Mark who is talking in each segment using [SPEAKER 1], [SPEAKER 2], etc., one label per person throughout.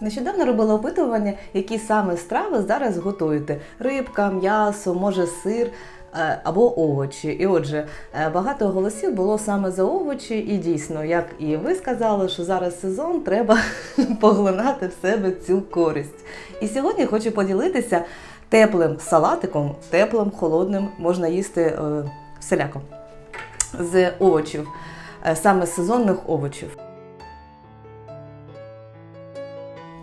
[SPEAKER 1] Нещодавно робила опитування, які саме страви зараз готуєте: рибка, м'ясо, може сир. е, Або овочі. І отже, е, багато голосів було саме за овочі, і дійсно, як і ви сказали, що зараз сезон, треба поглинати в себе цю користь. І сьогодні хочу поділитися теплим салатиком, теплим, холодним, можна їсти е, всіляком з овочів, е, саме сезонних овочів.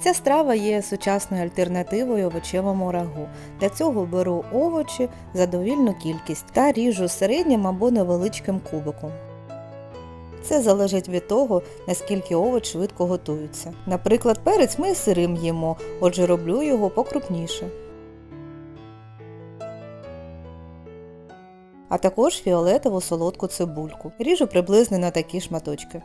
[SPEAKER 2] Ця страва є сучасною альтернативою овочевому рагу. Для цього беру овочі задовільну кількість та ріжу середнім або невеличким кубиком. Це залежить від того, наскільки овоч швидко готується. Наприклад, перець ми сирим їмо, отже роблю його покрупніше. А також фіолетову солодку цибульку. Ріжу приблизно на такі шматочки.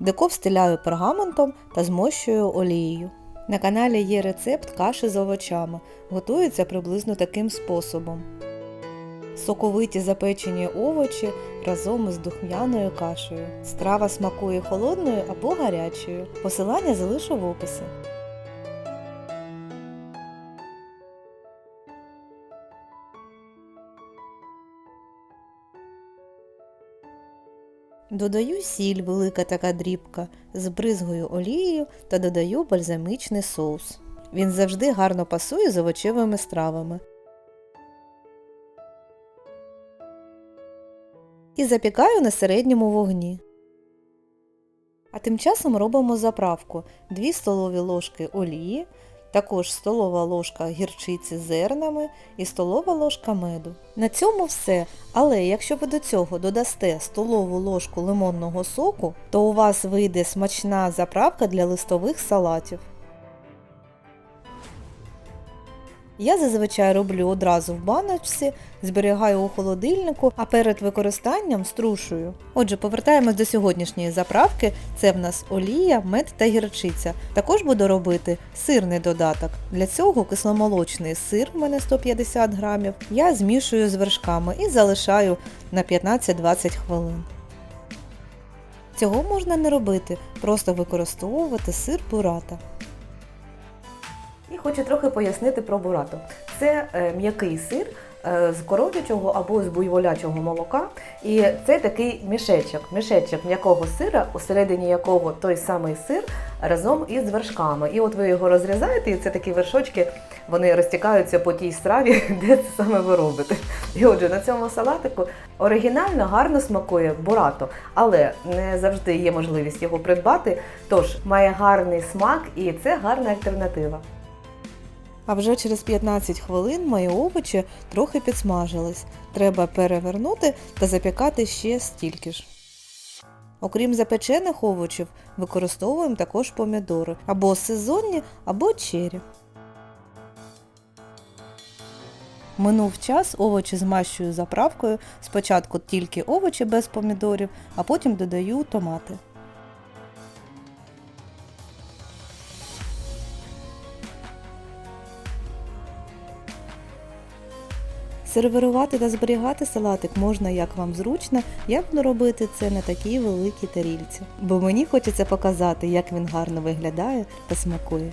[SPEAKER 2] Деко встиляю пергаментом та змощую олією. На каналі є рецепт каші з овочами. Готується приблизно таким способом. Соковиті запечені овочі разом із духмяною кашею. Страва смакує холодною або гарячою. Посилання залишу в описі. Додаю сіль, велика така дрібка, збризгую олією та додаю бальзамічний соус. Він завжди гарно пасує з овочевими стравами. І запікаю на середньому вогні. А тим часом робимо заправку 2 столові ложки олії, також столова ложка гірчиці з зернами і столова ложка меду. На цьому все. Але якщо ви до цього додасте столову ложку лимонного соку, то у вас вийде смачна заправка для листових салатів. Я зазвичай роблю одразу в баночці, зберігаю у холодильнику, а перед використанням струшую. Отже, повертаємось до сьогоднішньої заправки. Це в нас олія, мед та гірчиця. Також буду робити сирний додаток. Для цього кисломолочний сир, в мене 150 грамів, я змішую з вершками і залишаю на 15-20 хвилин. Цього можна не робити, просто використовувати сир бурата.
[SPEAKER 1] І хочу трохи пояснити про бурато. Це е, м'який сир е, з коров'ячого або з буйволячого молока. І це такий мішечок, мішечок м'якого сира, усередині якого той самий сир разом із вершками. І от ви його розрізаєте, і це такі вершочки, вони розтікаються по тій страві, де це саме ви робите. І отже, на цьому салатику оригінально гарно смакує бурато, але не завжди є можливість його придбати. Тож має гарний смак і це гарна альтернатива.
[SPEAKER 2] А вже через 15 хвилин мої овочі трохи підсмажились. Треба перевернути та запікати ще стільки ж. Окрім запечених овочів, використовуємо також помідори або сезонні, або чері. Минув час, овочі змащую заправкою. Спочатку тільки овочі без помідорів, а потім додаю томати. Сервірувати та зберігати салатик можна як вам зручно, я буду робити це на такій великій тарільці, бо мені хочеться показати, як він гарно виглядає та смакує.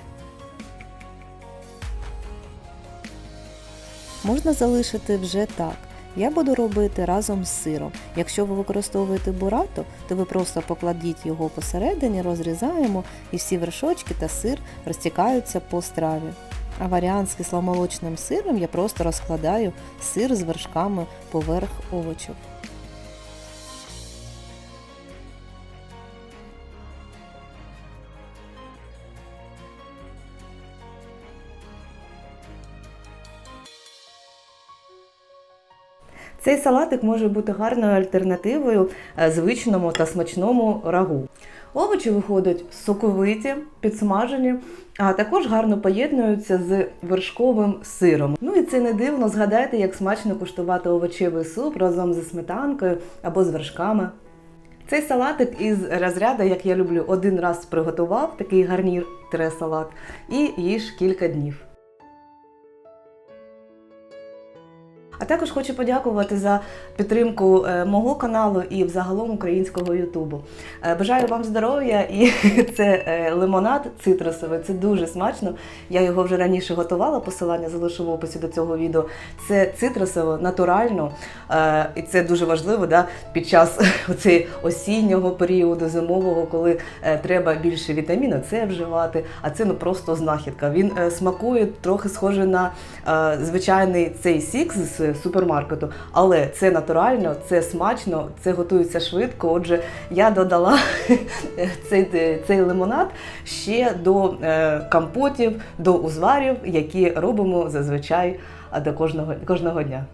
[SPEAKER 2] Можна залишити вже так. Я буду робити разом з сиром. Якщо ви використовуєте бурато, то ви просто покладіть його посередині, розрізаємо і всі вершочки та сир розтікаються по страві. А варіант з кисломолочним сиром я просто розкладаю сир з вершками поверх овочів.
[SPEAKER 1] Цей салатик може бути гарною альтернативою е, звичному та смачному рагу. Овочі виходять соковиті, підсмажені, а також гарно поєднуються з вершковим сиром. Ну і це не дивно, згадайте, як смачно куштувати овочевий суп разом зі сметанкою або з вершками. Цей салатик із розряду, як я люблю, один раз приготував такий гарнір салат і їж кілька днів. А також хочу подякувати за підтримку е, мого каналу і взагалом українського Ютубу. Е, Бажаю вам здоров'я і це е, лимонад цитрусовий. Це дуже смачно. Я його вже раніше готувала. Посилання залишу в описі до цього відео. Це цитрусово, натурально, і це дуже важливо да, під час оцей осіннього періоду, зимового, коли треба більше вітаміну С вживати. А це ну просто знахідка. Він смакує трохи схоже на звичайний цей сік з супермаркету, але це натурально, це смачно, це готується швидко. Отже, я додала цей, цей лимонад ще до е, компотів, до узварів, які робимо зазвичай до кожного, кожного дня.